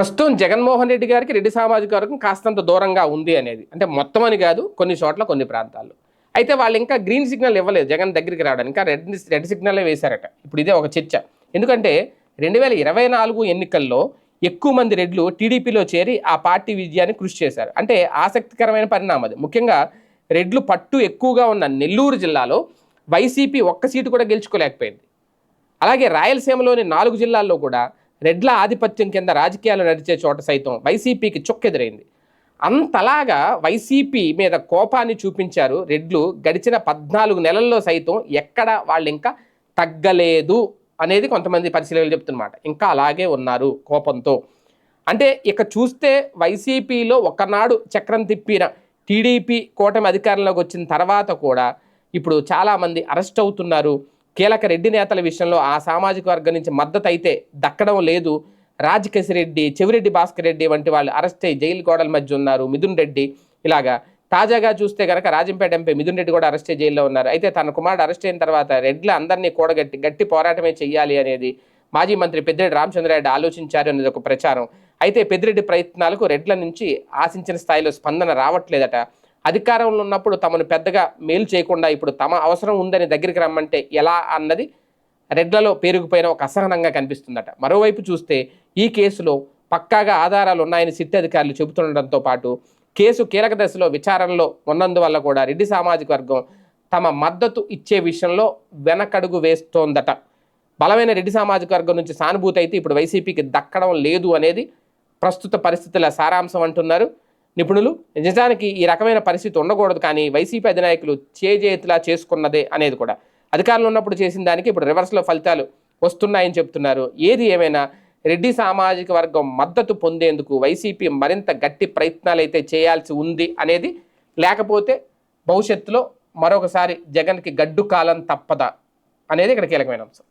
ప్రస్తుతం జగన్మోహన్ రెడ్డి గారికి రెడ్డి సామాజిక వర్గం కాస్తంత దూరంగా ఉంది అనేది. అంటే మొత్తం అని కాదు కొన్ని చోట్ల కొన్ని ప్రాంతాల్లో. అయితే వాళ్ళు ఇంకా గ్రీన్ సిగ్నల్ ఇవ్వలేదు జగన్ దగ్గరికి రావడానికి. ఇంకా రెడ్ రెడ్ సిగ్నలే వేశారట. ఇప్పుడు ఇదే ఒక చర్చ. ఎందుకంటే రెండు వేల ఇరవై నాలుగు ఎన్నికల్లో ఎక్కువ మంది రెడ్లు టీడీపీలో చేరి ఆ పార్టీ విజయాన్ని కృషి చేశారు. అంటే ఆసక్తికరమైన పరిణామం అది. ముఖ్యంగా రెడ్లు పట్టు ఎక్కువగా ఉన్న నెల్లూరు జిల్లాలో వైసీపీ ఒక్క సీటు కూడా గెలుచుకోలేకపోయింది. అలాగే రాయలసీమలోని నాలుగు జిల్లాల్లో కూడా రెడ్ల ఆధిపత్యం కింద రాజకీయాలు నడిచే చోట సైతం వైసీపీకి చొక్కెదురైంది. అంతలాగా వైసీపీ మీద కోపాన్ని చూపించారు రెడ్లు గడిచిన పద్నాలుగు నెలల్లో సైతం ఎక్కడ వాళ్ళు ఇంకా తగ్గలేదు అనేది కొంతమంది పరిశీలకులు చెప్తున్నమాట. ఇంకా అలాగే ఉన్నారు కోపంతో. అంటే ఇక చూస్తే వైసీపీలో ఒకనాడు చక్రం తిప్పిన టీడీపీ కూటమి అధికారంలోకి వచ్చిన తర్వాత కూడా ఇప్పుడు చాలామంది అరెస్ట్ అవుతున్నారు. కీలక రెడ్డి నేతల విషయంలో ఆ సామాజిక వర్గం నుంచి మద్దతు అయితే దక్కడం లేదు. రాజకేశిరెడ్డి చెవిరెడ్డి భాస్కర్ రెడ్డి వంటి వాళ్ళు అరెస్ట్ అయ్యి జైలు గోడల మధ్య ఉన్నారు. మిథున్ రెడ్డి ఇలాగా తాజాగా చూస్తే కనుక రాజంపేట ఎంపీ మిథున్ రెడ్డి కూడా అరెస్ట్ అయ్యి జైల్లో ఉన్నారు. అయితే తన కుమారుడు అరెస్ట్ అయిన తర్వాత రెడ్లు అందరినీ కూడగట్టి గట్టి పోరాటమే చెయ్యాలి అనేది మాజీ మంత్రి పెద్దిరెడ్డి రామచంద్రారెడ్డి ఆలోచించారు అనేది ఒక ప్రచారం. అయితే పెద్దిరెడ్డి ప్రయత్నాలకు రెడ్ల నుంచి ఆశించిన స్థాయిలో స్పందన రావట్లేదట. అధికారంలో ఉన్నప్పుడు తమను పెద్దగా మేలు చేయకుండా ఇప్పుడు తమ అవసరం ఉందని దగ్గరికి రమ్మంటే ఎలా అన్నది రెడ్లలో పేరుకుపోయిన ఒక అసహనంగా కనిపిస్తుందట. మరోవైపు చూస్తే ఈ కేసులో పక్కాగా ఆధారాలు ఉన్నాయని సిట్ అధికారులు చెబుతుండటంతో పాటు కేసు కీలక దశలో విచారణలో ఉన్నందువల్ల కూడా రెడ్డి సామాజిక వర్గం తమ మద్దతు ఇచ్చే విషయంలో వెనకడుగు వేస్తోందట. బలమైన రెడ్డి సామాజిక వర్గం నుంచి సానుభూతి అయితే ఇప్పుడు వైసీపీకి దక్కడం లేదు అనేది ప్రస్తుత పరిస్థితుల సారాంశం అంటున్నారు. నిపుణులు నిజానికి ఈ రకమైన పరిస్థితి ఉండకూడదు కానీ వైసీపీ అధినాయకులు చేజేతులా చేసుకున్నదే అనేది కూడా. అధికారంలో ఉన్నప్పుడు చేసిన దానికి ఇప్పుడు రివర్స్లో ఫలితాలు వస్తున్నాయని చెప్తున్నారు. ఏది ఏమైనా రెడ్డి సామాజిక వర్గం మద్దతు పొందేందుకు వైసీపీ మరింత గట్టి ప్రయత్నాలు అయితే చేయాల్సి ఉంది అనేది లేకపోతే భవిష్యత్తులో మరొకసారి జగన్కి గడ్డు కాలం తప్పదా అనేది ఇక్కడ కీలకమైన అంశం.